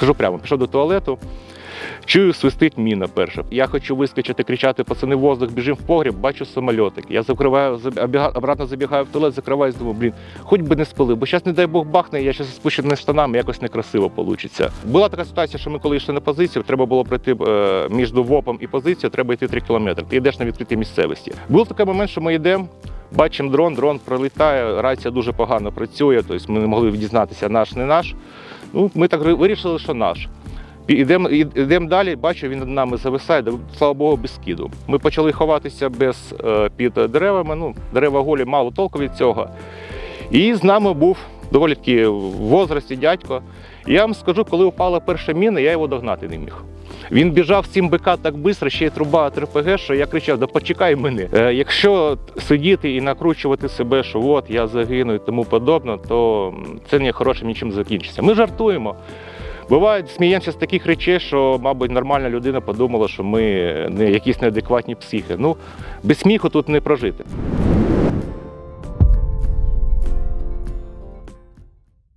Кажу прямо, пішов до туалету. Чую, свистить міна перша. Я хочу вискочити, кричати, пацани, воздух, біжимо в погріб, бачу самольотик. Я закриваю, заб- обіга- обратно забігаю в туалет, закриваюсь, думаю, блін, хоч би не спалив, бо зараз, не дай Бог, бахне, я зараз спущеними штанами, якось некрасиво вийде. Була така ситуація, що ми коли йшли на позицію, треба було пройти е, між ВОПом і позицією, треба йти 3 кілометри. Ти йдеш на відкритій місцевості. Був такий момент, що ми йдемо. Бачимо дрон, дрон пролітає, рація дуже погано працює, тобто ми не могли дізнатися, наш, не наш. Ну, ми так вирішили, що наш. Ідемо ідем далі, бачу, він над нами зависає, слава Богу, без скиду. Ми почали ховатися без, е, під деревами. Ну, дерева голі, мало толку від цього. І з нами був доволі таки в возрасті дядько. І я вам скажу, коли упала перша міна, я його догнати не міг. Він біжав цим БК так швидко, ще й труба от РПГ, що я кричав: да почекай мене. Е, якщо сидіти і накручувати себе, що от я загину і тому подобне, то це не хорошим нічим закінчиться. Ми жартуємо. Буває, сміємося з таких речей, що, мабуть, нормальна людина подумала, що ми не якісь неадекватні психи. Ну, без сміху тут не прожити.